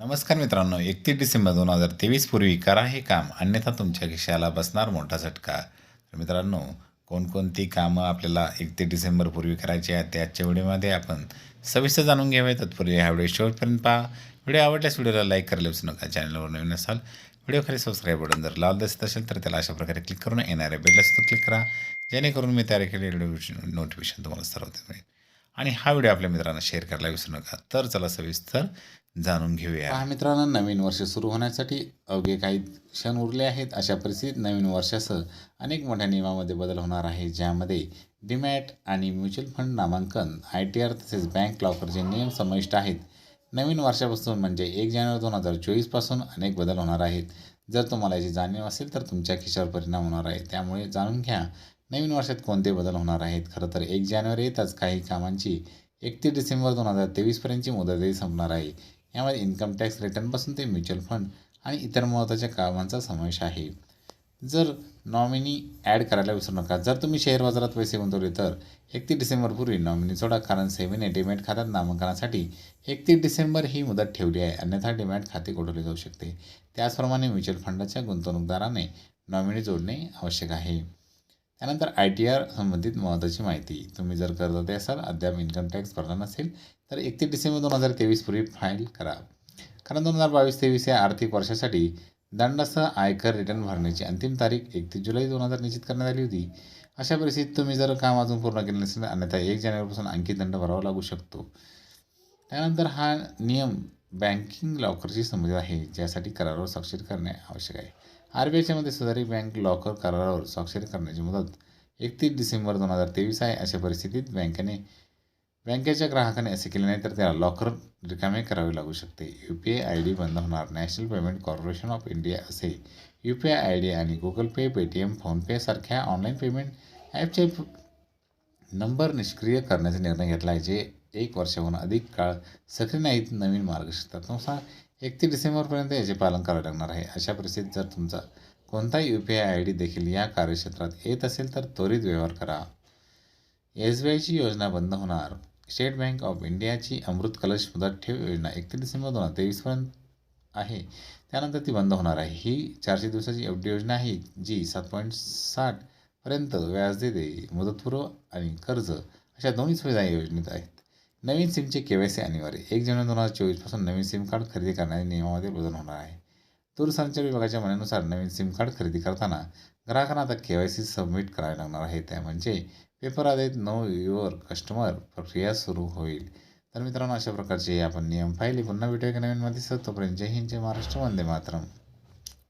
नमस्कार मित्रांनो एकतीस डिसेंबर दोन हजार तेवीस पूर्वी करा हे काम अन्यथा तुमच्या खिशाला बसणार मोठा झटका. तर मित्रांनो कोणकोणती कामं आपल्याला एकतीस डिसेंबर पूर्वी करायची आहेत ते आजच्या व्हिडिओमध्ये आपण सविस्तर जाणून घ्यावे तत्पूर्वी हा व्हिडिओ शेवटपर्यंत पहा. व्हिडिओ आवडल्यास व्हिडिओला लाईक करायला विसरू नका चॅनलवर नवीन असाल व्हिडिओ खाली सबस्क्राईब बटन जर लाल दिसत असेल तर त्याला अशा प्रकारे क्लिक करून येणाऱ्या बेल असतो क्लिक करा. जेणेकरून मी तयार केलेले व्हिडिओ नोटिफिकेशन तुम्हाला सर्वात मिळेल. आणि हा व्हिडिओ आपल्या मित्रांना शेअर करायला विसरू नका. तर चला सविस्तर जाणून घेऊया. पहा मित्रांनो नवीन वर्ष सुरू होण्यासाठी अवघे काही क्षण उरले आहेत. अशा परिस्थितीत नवीन वर्षासह अनेक मोठ्या नियमामध्ये बदल होणार आहे ज्यामध्ये डीमॅट आणि म्युच्युअल फंड नामांकन आय टी आर तसेच बँक लॉकरचे नियम समाविष्ट आहेत. नवीन वर्षापासून म्हणजे एक जानेवारी दोन हजार चोवीसपासून अनेक बदल होणार आहेत. जर तुम्हाला याची जाणीव असेल तर तुमच्या खिशावर परिणाम होणार आहे. त्यामुळे जाणून घ्या नवीन वर्षात कोणते बदल होणार आहेत? खरं तर एक जानेवारी येताच काही कामांची एकतीस डिसेंबर दोन हजार तेवीसपर्यंतची मुदतही संपणार आहे. यामध्ये इन्कम टॅक्स रिटर्नपासून ते म्युच्युअल फंड आणि इतर महत्त्वाच्या कामांचा समावेश आहे. जर नॉमिनी ॲड करायला विसरू नका. जर तुम्ही शेअर बाजारात पैसे गुंतवले तर एकतीस डिसेंबरपूर्वी नॉमिनी सोडा कारण सेवेने डीमॅट खात्यात नामांकनासाठी एकतीस डिसेंबर ही मुदत ठेवली आहे. अन्यथा डिमॅट खाते गोठवले जाऊ शकते. त्याचप्रमाणे म्युच्युअल फंडाच्या गुंतवणूकदाराने नॉमिनी जोडणे आवश्यक आहे. त्यानंतर आय टी आर संबंधित महत्त्वाची माहिती. तुम्ही जर करदाते असाल अद्याप इन्कम टॅक्स भरला नसेल तर एकतीस डिसेंबर दोन हजार तेवीसपूर्वी फाईल करा. कारण दोन हजार बावीस तेवीस या आर्थिक वर्षासाठी दंडासह आयकर रिटर्न भरण्याची अंतिम तारीख एकतीस जुलै दोन हजार निश्चित करण्यात आली होती. अशा परिस्थितीत तुम्ही जर काम अजून पूर्ण केले नसेल अन्यथा एक जानेवारीपासून आणखी दंड भरावा लागू शकतो. त्यानंतर हा नियम बँकिंग लॉकरशी संबंधित आहे ज्यासाठी करारावर स्वाक्षर करणे आवश्यक आहे. आर बी आयच्यामध्ये सुधारित बँक लॉकर करारावर स्वाक्षरी करण्याची मुदत एकतीस डिसेंबर दोन हजार तेवीस आहे अशा परिस्थितीत बँकेने बँकेच्या ग्राहकाने असे केले नाही तर त्याला लॉकर रिकामे करावे लागू शकते. U P I I D बंद होणार. National payment corporation of India असे U P I I D आणि गुगल पे पेटीएम फोनपे सारख्या ऑनलाईन पेमेंट ॲपचे नंबर निष्क्रिय करण्याचा निर्णय घेतला आहे जे एक वर्षाहून अधिक काळ सक्रिय नाहीत. नवीन मार्गदर्शकानुसार एकतीस डिसेंबरपर्यंत याचे पालन करावे लागणार आहे. अशा परिस्थितीत जर तुमचा कोणताही U P I I D देखील या कार्यक्षेत्रात येत असेल तर त्वरित व्यवहार करा. एस बी आयची योजना बंद होणार. स्टेट बँक ऑफ इंडियाची अमृत कलश मुदत ठेव योजना एकतीस डिसेंबर दोन हजार तेवीसपर्यंत आहे. त्यानंतर ती बंद होणार आहे. ही चारशे दिवसाची एफ डी योजना आहे जी सात पॉईंट साठपर्यंत व्याज देते मुदतपूर्व आणि कर्ज अशा दोन्ही सुविधा योजनेत आहेत. नवीन सिमचे के वाय सी अनिवार्य. एक जानेवारी दोन हजार चोवीसपासून नवीन सिम कार्ड खरेदी करण्याच्या नियमामध्ये बदल होणार आहे. दूरसंचार विभागाच्या म्हणण्यानुसार नवीन सिम कार्ड खरेदी करताना ग्राहकांना आता के वाय सी सबमिट करावे लागणार आहे. त्या म्हणजे पेपर आधारित नो युअर कस्टमर प्रक्रिया सुरू होईल. तर मित्रांनो अशा प्रकारचे आपण नियम पाहिले. पुन्हा भेटूया एका नवीन मध्ये तोपर्यंत जय हिंद जय महाराष्ट्र. वंदे मातरम.